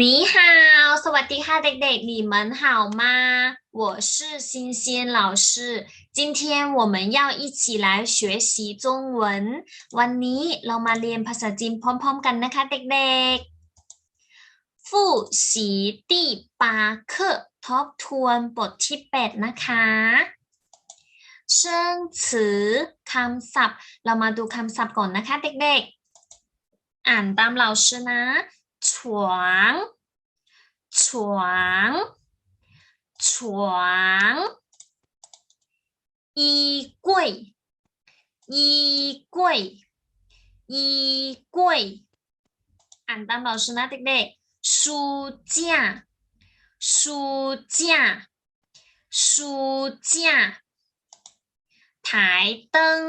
你好，สวัสดีค่ะเด็กๆ，你们好吗？我是新鲜老师，今天我们要一起来学习中文。วันนี้เรามาเรียนภาษาจีนพร้อมๆกันนะคะเด็กๆ复习第八课ทบทวนบทที่แปดนะคะเชิงสือคำศัพท์ เรามาดูคำศัพท์ก่อนนะคะเด็กๆ อ่านตามเราชื่อนะ chuồng chuồng chuồng y quầy y quầy y quầy ảnh tam bảo sư nát tích đệ su gia su gia su gia thái tân.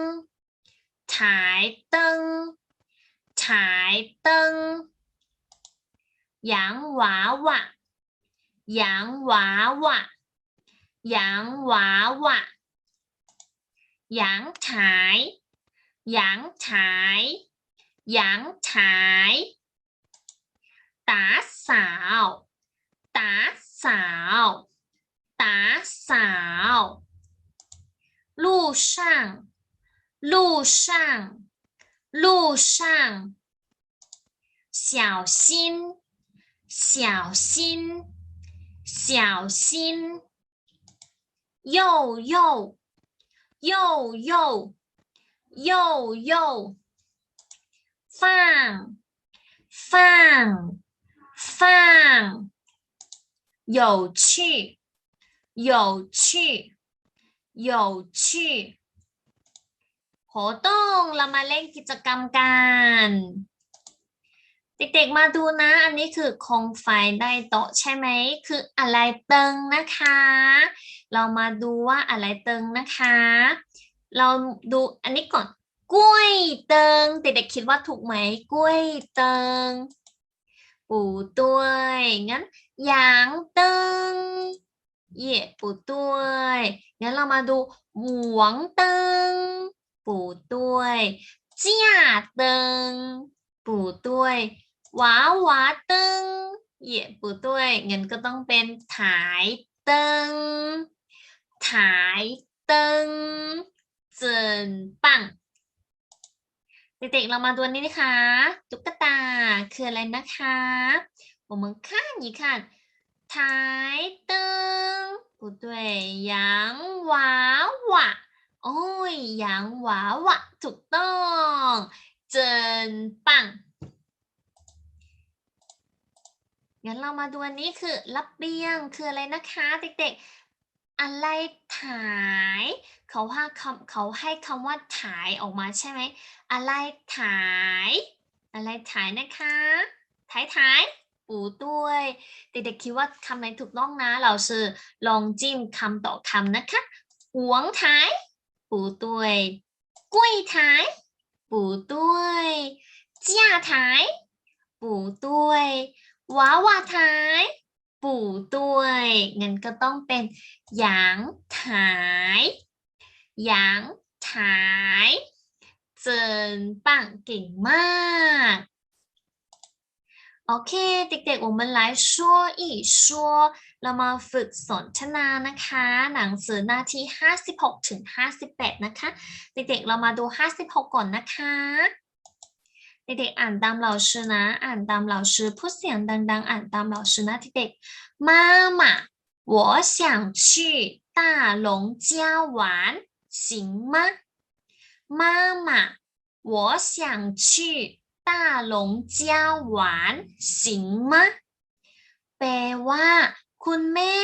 Thái tân. Thái tân. 架，书架。台灯，台灯，台灯。洋娃娃，洋娃娃，洋娃娃，阳台，阳台，阳台，打扫，打扫，打扫，路上，路上，路上，小心。 小心，小心，又又又又又又放放放，有趣有趣有趣活动เรามาเล่นกิจกรรมกัน เด็กๆมาดูนะ อันนี้คือคงไฟได้โตใช่ไหม คืออะไรเติงนะคะ เรามาดูว่าอะไรเติงนะคะ เราดูอันนี้ก่อนกล้วยเติงเด็กๆคิดว่าถูกไหมกล้วยเติงปูตัวงั้นหยางเติงเย่ปูตัวงั้นเรามาดูหวงเติงปูตัวเจียเติงปูด้วย วาหวาตึงเหยียบด้วยเงินก็ต้องเป็นถ่ายตึงถ่ายตึงเจินปังเด็กๆเรามาตัวนี้นะคะตุ๊กตาคืออะไรนะคะ我们看一看台灯不对洋娃娃โอ้ย洋娃娃ถูกต้องเจินปัง งั้นเรามาดูอันนี้คือรับเบียงคืออะไรนะคะเด็กๆ อะไรถ่าย เขาว่าคำเขาให้คำว่าถ่ายออกมาใช่ไหม อะไรถ่าย อะไรถ่ายนะคะถ่ายถ่ายปูด้วย เด็กๆคิดว่าคำไหนถูกต้องนะ เราคือลองจิ้มคำต่อคำนะคะหวงถ่ายปูด้วยกุ้ยถ่ายปูด้วยจ้าถ่ายปูด้วย ว้าวาท้ายปู่ด้วยงั้นก็ต้องเป็นหยางถ่ายหยางถ่ายเจินปังเก่งมากโอเคเด็กๆ我们来说一说เรามาฝึกสนทนานะคะ หนังสือหน้าที่ 56ถึง58 นะคะ เด็กๆเรามาดู 56 ก่อนนะคะ เด็กๆอ่านตามเราชื่อนะ อ่านตามเราชื่อพูดเสียงดังๆ อ่านตามเราชื่อนะเด็กๆ妈妈我想去大龙家玩行吗妈妈我想去大龙家玩行吗แปลว่า คุณแม่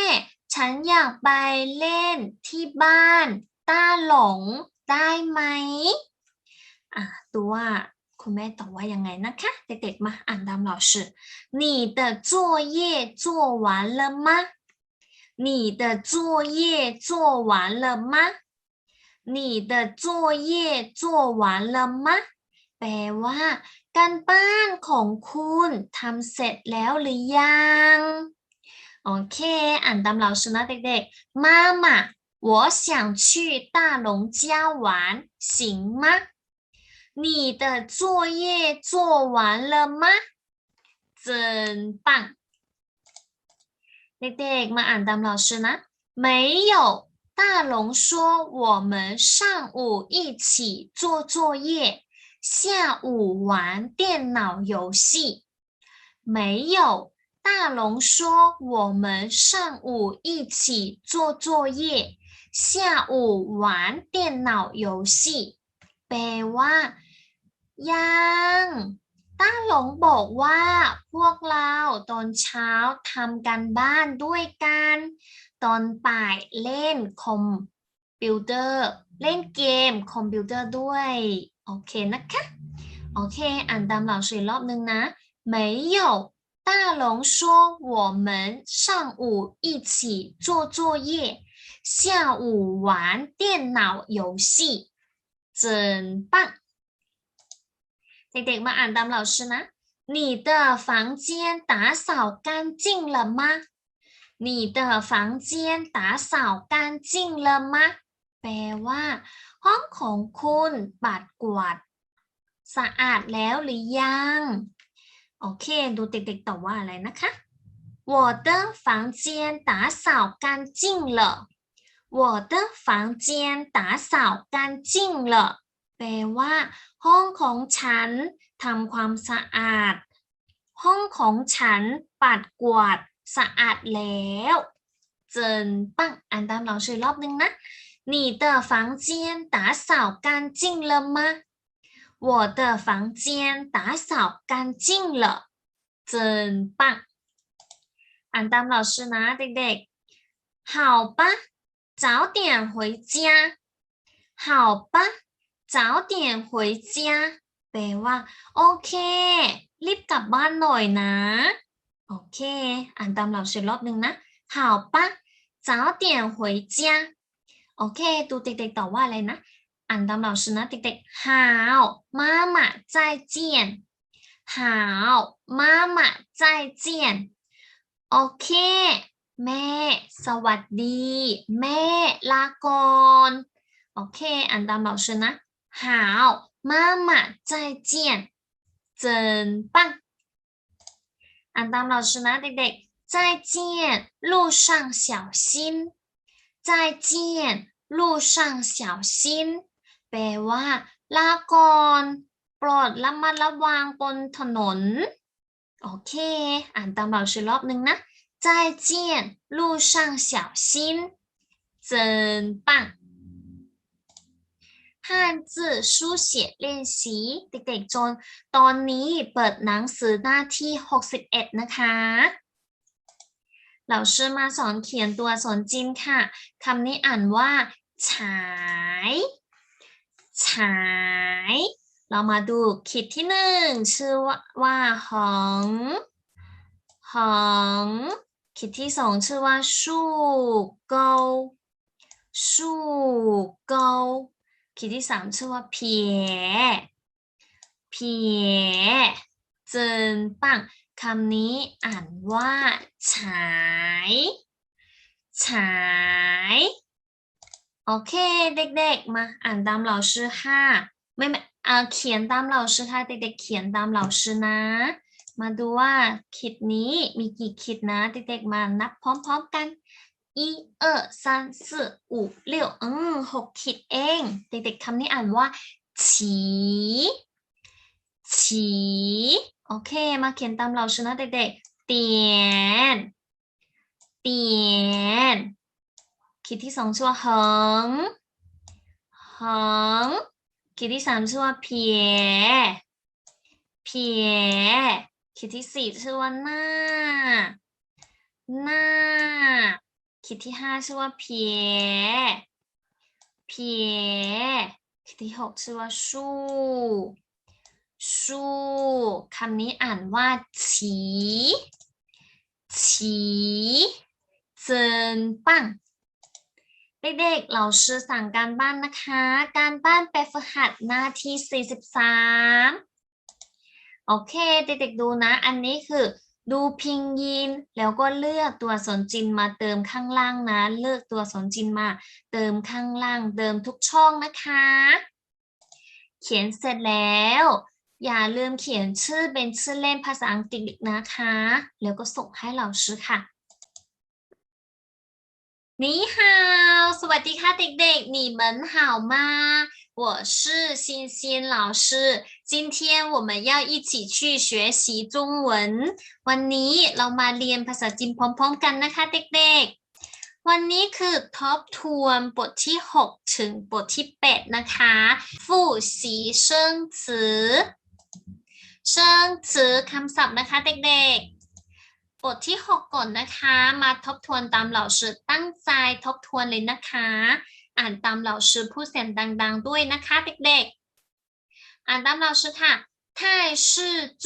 ฉันอยากไปเล่นที่บ้านต้าหลงได้ไหมอ่ะตัว คุณแม่ตอบว่ายังไงนะคะ เด็กๆมาอ่านตาม老师你的作业做完了吗你的作业做完了吗你的作业做完了吗แปลว่า การบ้านของคุณทำเสร็จแล้วหรือยังโอเค อ่านตามเราชนะเด็กๆ妈妈我想去大龙家玩行吗 你的作业做完了吗？真棒！ เด็กๆมาอ่านตาม老师นะ没有大龙说我们上午一起做作业下午玩电脑游戏没有大龙说我们上午一起做作业下午玩电脑游戏แปลว่า ยังต้าหลงบอกว่า พวกเราตอนเช้าทำกันบ้านด้วยกัน ตอนบ่ายเล่นคอมพิวเตอร์ เล่นเกมคอมพิวเตอร์ด้วย โอเคนะคะ โอเค อ่านตามเหล่าสื่อรอบนึงนะ没有大龙说我们上午一起做作业下午玩电脑游戏真棒 เด็กๆมาอ่านตามเหล่าชื่อนะ你的房间打扫干净了吗你的房间打扫干净了吗แปลว่า ห้องของคุณปัดกวาด สะอาดแล้วหรือยัง โอเค ดูเด็กๆตอบว่าอะไรนะคะ我的房间打扫干净了我的房间打扫干净了แปลว่า ห้องของฉันทำความสะอาด ห้องของฉันปัดกวาดสะอาดแล้วเจินปังอ่านตามเราชื่อรอบนึงนะ你的房间打扫干净了吗我的房间打扫干净了真棒อ่านตามเราชื่อนะเด็กๆ好吧早点回家好吧 早点回家แปลว่า โอเค รีบกลับบ้านหน่อยนะ โอเค อ่านตามเราเสียรอบหนึ่งนะ好吧早点回家โอเค ดูเด็กๆตอบว่าอะไรนะ อ่านตามเราชื่อนะเด็กๆ好妈妈再见好妈妈再见โอเค แม่ สวัสดี แม่ ลาก่อนโอเค อ่านตามเราชื่อนะ 好妈妈再见真棒อ่านตามเราชนะเด็กๆ再见路上小心再见路上小心แปลว่า ลาก่อนโปรดระมัดระวังบนถนน โอเค อ่านตามเราชื่อรอบหนึ่งนะ再见路上小心真棒 汉字书写练习เด็กๆจนตอนนี้เปิดหนังสือหน้าที่ 61 นะคะเราชื่อมาสอนเขียนตัวสอนจินค่ะคำนี้อ่านว่าฉายฉายเรามาดูคิดที่หนึ่งชื่อว่าว่าหงหงคิดที่สองชื่อว่าสู้เกาสู้เกา คิดที่สามชื่อว่าเพียเพียเจินปังคำนี้อ่านว่าฉายฉายโอเคเด็กๆมาอ่านตามเราชื่อห้าไม่ไม่เอาเขียนตามเราชื่อค่ะเด็กๆเขียนตามเราชื่อนะ มาดูว่าคิดนี้มีกี่คิดนะเด็กๆมานับพร้อมๆกัน 一二三四五六อืมหกขีดเอง เด็กๆคำนี้อ่านว่าฉีฉีโอเค มาเขียนตามเราชนะเด็กๆเตียนเตียนขีดที่สองชื่อว่าเหิงเหิงขีดที่สามชื่อว่าเพียเพียขีดที่สี่ชื่อว่าหน้า หน้า คิดที่ห้าชื่อว่าเพียเพียคิดที่หกชื่อว่าสู้สู้คำนี้อ่านว่าฉีฉีเจินปังเด็กๆเราชื่อสั่งการบ้านนะคะ การบ้านไปฝึกหัดหน้าที่ 43 โอเค เด็กๆดูนะ อันนี้คือ ดูพิงยิน แล้วก็เลือกตัวสนจินมาเติมข้างล่างนะ เลือกตัวสนจินมา เติมข้างล่าง เติมทุกช่องนะคะ เขียนเสร็จแล้ว อย่าลืมเขียนชื่อเป็นชื่อเล่นภาษาอังกฤษนะคะ แล้วก็ส่งให้老师ค่ะนี่ฮาว สวัสดีค่ะเด็กๆหนีเหมือนห่าวมา 我是欣欣老师今天我们要一起去学习中文วันนี้เรามาเรียนภาษาจีนพร้อมๆกันนะคะเด็กๆ วันนี้คือทบทวนบทที่ 6 ถึงบทที่ 8 นะคะฟู่สีเชิงซือเชิงซือคำศัพท์นะคะเด็กๆ บทที่ 6 ก่อนนะคะ มาทบทวนตามเหล่าชื่อตั้งใจทบทวนเลยนะคะ อ่านตามเหล่าชื่อผู้เสียงดัง ๆ ด้วยนะคะเด็กๆ อ่านตามเหล่าชื่อค่ะ泰式住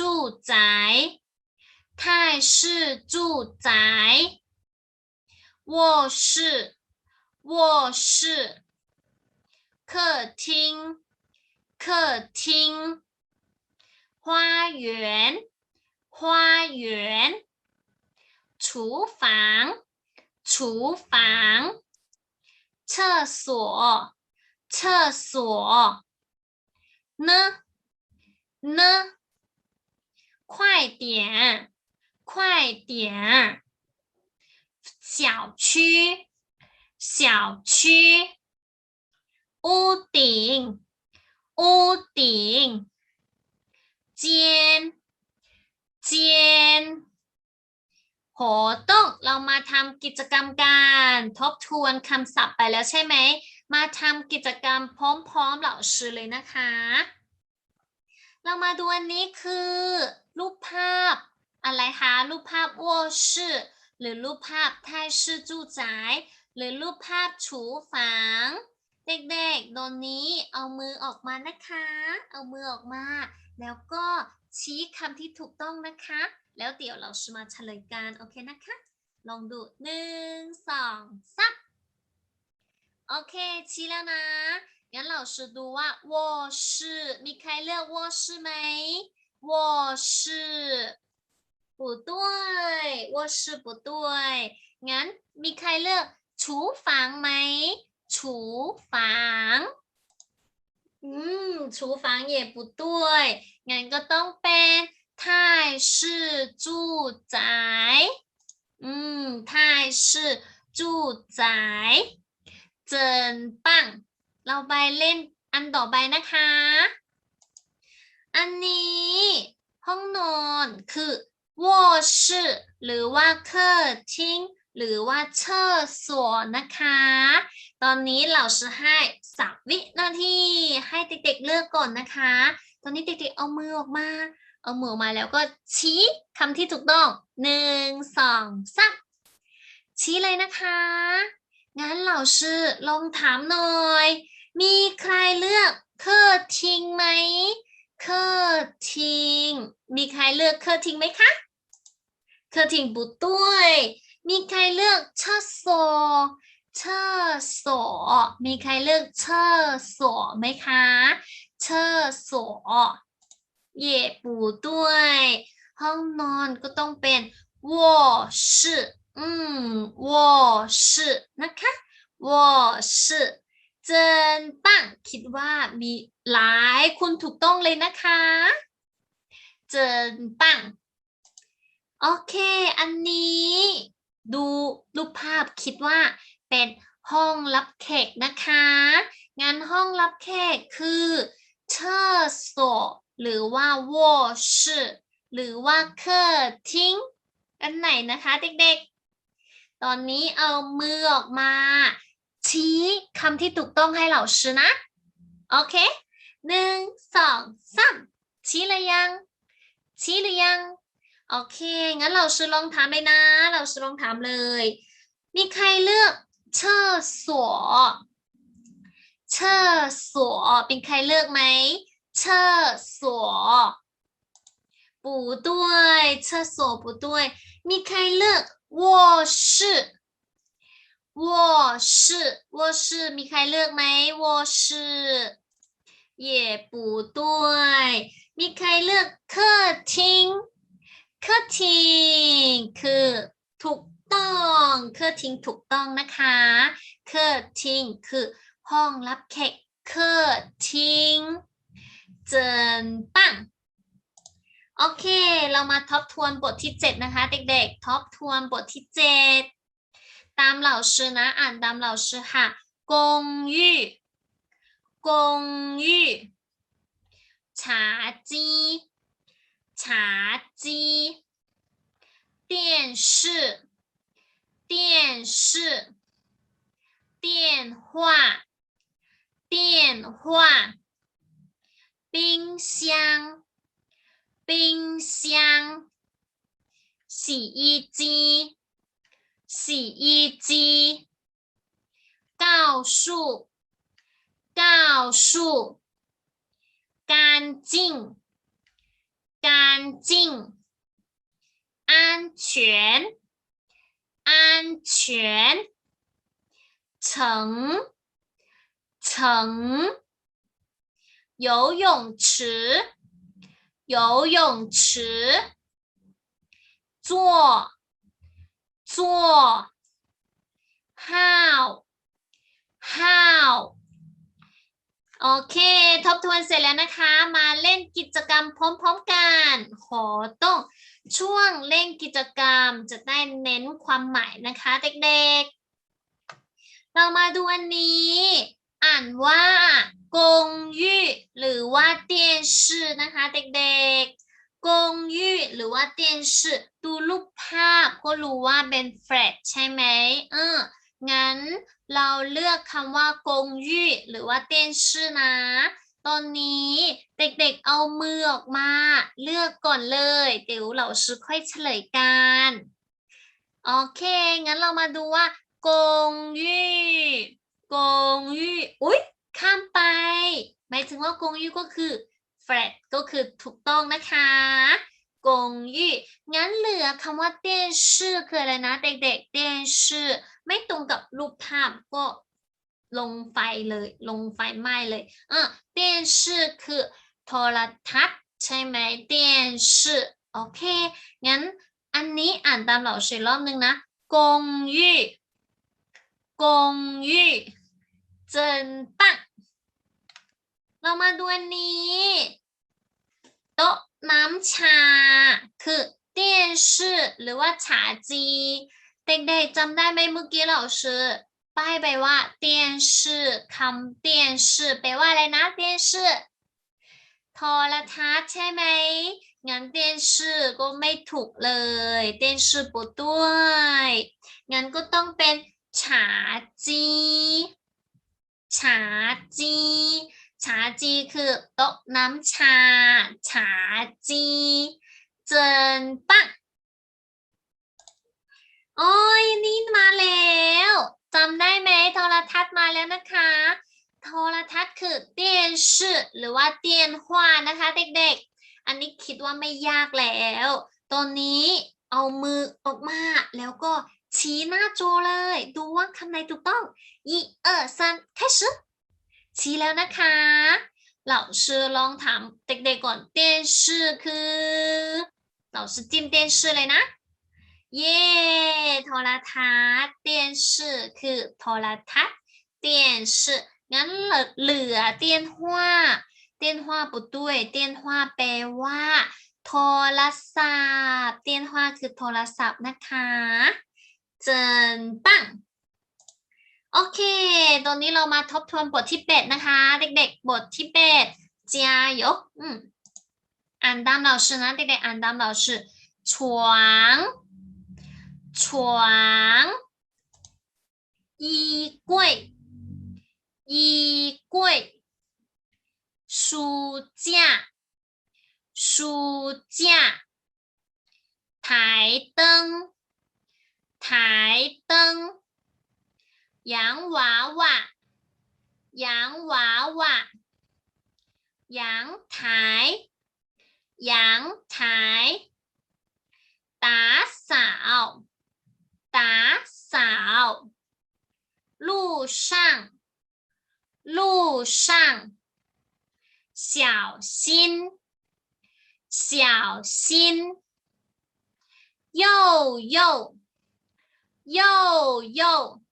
宅泰式住宅卧室，卧室，客厅，客厅，花园，花园，厨房，厨房， 厕所，厕所，呢，呢，快点，快点。小区，小区，屋顶，屋顶，尖，尖。 โหต้องเรามาทำกิจกรรมกันทบทวนคำศัพท์ไปแล้วใช่ไหม มาทำกิจกรรมพร้อมๆเหล่าชื่อเลยนะคะ เรามาดูอันนี้คือ รูปภาพ อะไรคะ รูปภาพ卧室หรือรูปภาพไทชื่อจู้จายหรือรูปภาพฉูฝางเด็กๆตอนนี้เอามือออกมานะคะ เอามือออกมา แล้วก็ชี้คำที่ถูกต้องนะคะ แล้วเดี๋ยวเราจะมาเฉลยกันโอเคนะคะ ลองดูหนึ่งสองสามโอเค ชี้แล้วนะงั้นเราจะดูว่า卧室มีใครเลือก卧室ไหม卧室不对卧室不对งั้นมีใครเลือก厨房ไหม厨房อืม厨房也不对งั้นก็ต้องเป็น 泰式住宅อืม泰式住宅เจินปังเราไปเล่นอันต่อไปนะคะ อันนี้ ห้องนอนคือ卧室หรือว่าเคอร์ทิ้งหรือว่าเชิดสวนนะคะ ตอนนี้เราจะให้สับวินาที ให้เด็กๆเลือกก่อนนะคะ ตอนนี้เด็กๆเอามือออกมา เอามือออกมาแล้วก็ชี้คำที่ถูกต้องหนึ่งสองสามชี้เลยนะคะงั้นเราชื่อลองถามหน่อย มีใครเลือกเคอร์ทิงไหมเคอร์ทิงมีใครเลือกเคอร์ทิงไหมคะเคอร์ทิ้ง不对มีใครเลือกเชิดโซเชิดโสมีใครเลือกเชิดโสไหมคะเชิดโส เย่ปู่ด้วย ห้องนอนก็ต้องเป็น卧室ชิอืมวอนะคะ卧室ชิเคิดว่ามีหลายคุณถูกต้องเลยนะคะเจนปังโอเค อันนี้ ดูรูปภาพคิดว่าเป็นห้องรับแขกนะคะ งั้นห้องรับแขกคือเชอร์โซ หรือว่า卧室หรือว่าเคอร์ทิ้งอันไหนนะคะเด็กๆ ตอนนี้เอามือออกมา ชี้คำที่ถูกต้องให้เหล่าชื่อนะ โอเคหนึ่งสองสามชี้หรือยัง ชี้หรือยัง โอเค งั้นเราชื่อลองถามเลยนะ เราชื่อลองถามเลย มีใครเลือกเชิดสวเชิดสวเป็นใครเลือกไหม เชิดสว不对厕所不对มีใครเลือก卧室卧室卧室มีใครเลือกไหม卧室也不对มีใครเลือก客厅客厅คือถูกต้องเคอร์ทิงถูกต้องนะคะเคอร์ทิงคือห้องรับแขกเคอร์ทิง เจินปังโอเค เรามาทบทวนบทที่ 7 นะคะ เด็กๆ ทบทวนบทที่ 7 ตามเหล่าชื่อนะ อ่านตามเหล่าชื่อค่ะกงยู่กงยู่茶几茶几电视电视电话电话 冰箱。冰箱。洗衣机。洗衣机。告诉告诉干净。干净。安全。安全。盛盛游泳池游泳池做做 how how โอเค ทบทวนเสร็จแล้วนะคะ มาเล่นกิจกรรมพร้อมๆกัน ขอต้องช่วงเล่นกิจกรรมจะได้เน้นความหมายนะคะเด็กๆ เรามาดูอันนี้ อ่านว่า กงยี่หรือว่าเตียนชื่อนะคะเด็กๆ กงยี่หรือว่าเตียนชื่อดูรูปภาพก็รู้ว่าเป็นแฟลตใช่ไหมเอองั้นเราเลือกคำว่ากงยี่หรือว่าเต้นชื่อนะ ตอนนี้เด็กๆเอามือออกมา เลือกก่อนเลยเดี๋ยวเราชื่อค่อยเฉลยกันโอเค งั้นเรามาดูว่ากงยี่กงยี่อุ๊ย ข้ามไป หมายถึงว่ากงยู่ก็คือ f l a t ก็คือถูกต้องนะคะกงยู่งั้นเหลือคำว่าเตี้นชื่อคืออะไรนะ เด็กๆเตี้นชื่อไม่ตรงกับรูปภาพก็ลงไฟเลย ลงไฟไหม้เลยอะเตี้นชื่อคือโทรทัศน์ใช่ไหมเตี้นชื่อโอเค งั้นอันนี้อ่านตามเหล่าเฉยรอบนึงนะกงยู่กงยู่เจนปัง เรามาดูอันนี้ โต๊ะน้ำชา คือเตียนหรือว่าชาจี เด็กๆจำได้ไหมเมื่อกี้老师าป้ายไปว่าเตียนคำเตียนไแปลว่าอะไรนะเตียนถอโทรทัศน์ใช่ไหมงั้นเตียนก็ไม่ถูกเลย เตียนชื่อปวงั้นก็ต้องเป็นฉาจีฉาจี ชาจีคือโต๊ะน้ำชาชาจีเจนปังโอ้ยนี่มาแล้วจำได้ไหมโทรทัศน์มาแล้วนะคะ โทรทัศน์คือเตียนชื่อหรือว่าเตียนฮวานะคะเด็กๆ อันนี้คิดว่าไม่ยากแล้วตอนนี้เอามือออกมาแล้วก็ชี้หน้าโจเลย ดูว่าคำไหนถูกต้องยี่เออซันแค่ชื่อ แล้วนะคะ老师ลองถามเด็กๆก่อน电视คือ老师จิ้ม电视เลยนะ เย่โทรทัศน์电视คือโทรทัศน์电视งั้นเหลือเหลือ电话电话不对电话แปลว่า โทรศัพท์电话คือโทรศัพท์นะคะเจินปัง โอเค ตอนนี้เรามาทบทวนบทที่เป็ดนะคะ เด็กๆ บทที่เป็ด加油อืมอ่านตามเราชื่อนะเด็กๆอ่านตามเราชื่อ床床衣柜衣柜书架书架台灯台灯 giảng quả quả giảng quả quả giảng thái. Giảng thái. Tá xảo. Tá xảo. Lưu sang. Lưu sang. Xảo xin. Xảo xin. Dâu dâu dâu dâu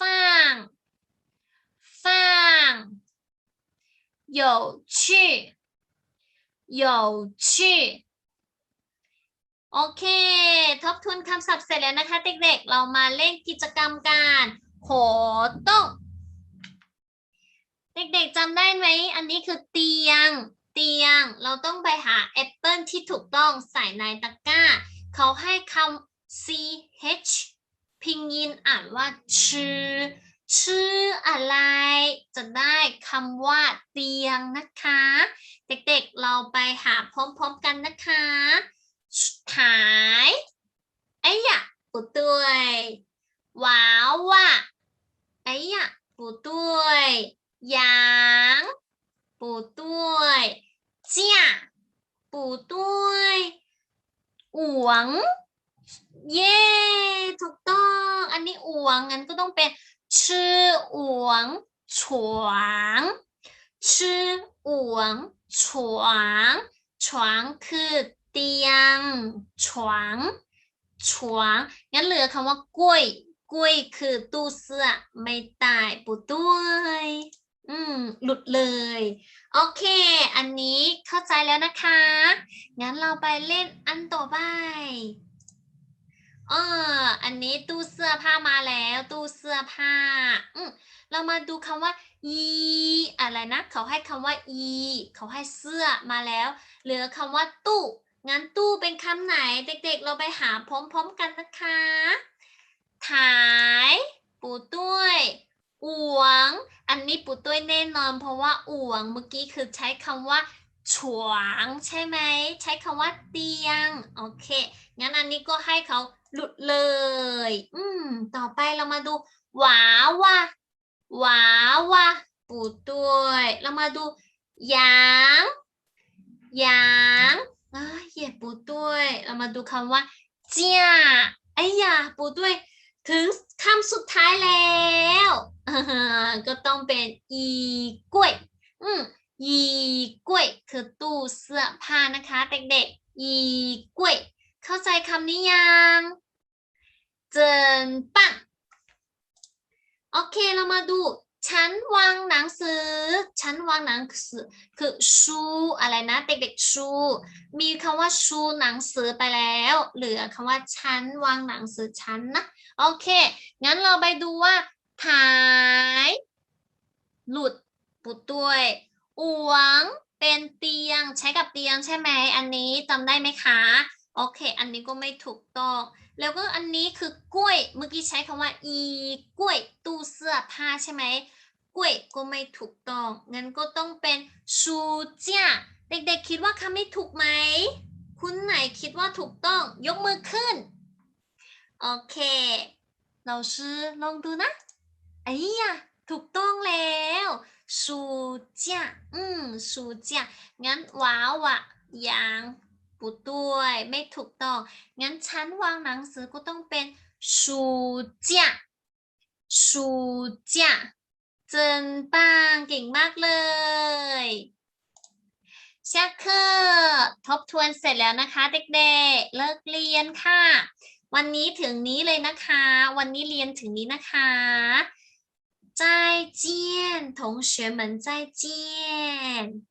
放放有趣有趣 โอเค ทบทวนคำศัพท์เสร็จแล้วนะคะ เด็กๆ เรามาเล่นกิจกรรมการโหต้อง เด็กๆจำได้ไหม อันนี้คือเตียง เตียง เราต้องไปหาแอปเปิลที่ถูกต้องใส่ในตะกร้า เขาให้คำ ch พิงยินอ่านว่าชื่อ ชื่ออะไร จะได้คำว่าเตียงนะคะ เด็กๆ เราไปหาพร้อมๆกันนะคะถาย哎呀不对娃娃哎呀不对羊不对架不对หวง เย้ถูกต้อง อันนี้อวงงั้นก็ต้องเป็นชื่ออวงฉวางชื่ออวงฉวางฉวางคือเตียงฉวางฉวางงั้นเหลือคำว่ากล้วยกล้วยคือตู้เสื้อไม่ตายปูด้วย อืม หลุดเลย โอเค อันนี้เข้าใจแล้วนะคะ งั้นเราไปเล่นอันต่อไป เออ อันนี้ตู้เสื้อผ้ามาแล้ว ตู้เสื้อผ้า อืมเรามาดูคำว่าอีอะไรนะ เขาให้คำว่าอีเขาให้เสื้อมาแล้ว เหลือคำว่าตู้งั้นตู้เป็นคำไหน เด็กๆ เราไปหาพร้อมๆกันนะคะถ่ายปูตุ้ยอวง อันนี้ปูตุ้ยแน่นอน เพราะว่าอวงเมื่อกี้คือใช้คำว่าฉวางใช่ไหม ใช้คำว่าเตียง โอเค งั้นอันนี้ก็ให้เขา หลุดเลย อืม ต่อไปเรามาดูหวาวาหวาวาปูด้วยเรามาดูหยางหยางอ่าเหยียบปูด้วยเรามาดูคำว่าเจียไอ้ยาปูด้วยถึงคำสุดท้ายแล้วก็ต้องเป็นอีกล้วย อืมยีกล้วยคือตู้เสื้อผ้านะคะ เด็กๆยีกล้วย เข้าใจคำนี้ยังเจินปังโอเคเรามาดู ชั้นวางหนังสือ ชั้นวางหนังสือ คือชูอะไรนะ เด็กๆชู มีคำว่าชูหนังสือไปแล้ว เหลือคำว่าชั้นวางหนังสือชั้นนะโอเค งั้นเราไปดูว่าถ่าย หลุดปุดด้วยอวงเป็นเตียงใช้กับเตียงใช่ไหมอันนี้จำได้ไหมคะ โอเค อันนี้ก็ไม่ถูกต้อง แล้วก็อันนี้คือกล้วย เมื่อกี้ใช้คำว่าอีกล้วยตู้เสื้อผ้าใช่ไหมกล้วยก็ไม่ถูกต้อง งั้นก็ต้องเป็นชูเจียเด็กๆคิดว่าคำนี้ถูกไหม คุณไหนคิดว่าถูกต้อง ยกมือขึ้น โอเค เราลองดูนะไอ้ยะถูกต้องแล้วชูเจียอืมชูเจียงั้นว้าวอะยาง 不对ไม่ถูกต้อง งั้นฉันวางหนังสือก็ต้องเป็น暑假暑假เจินปังเก่งมากเลย下课ทบทวนเสร็จแล้วนะคะ เด็กๆ เลิกเรียนค่ะ วันนี้ถึงนี้เลยนะคะ วันนี้เรียนถึงนี้นะคะ再见，同学们再见。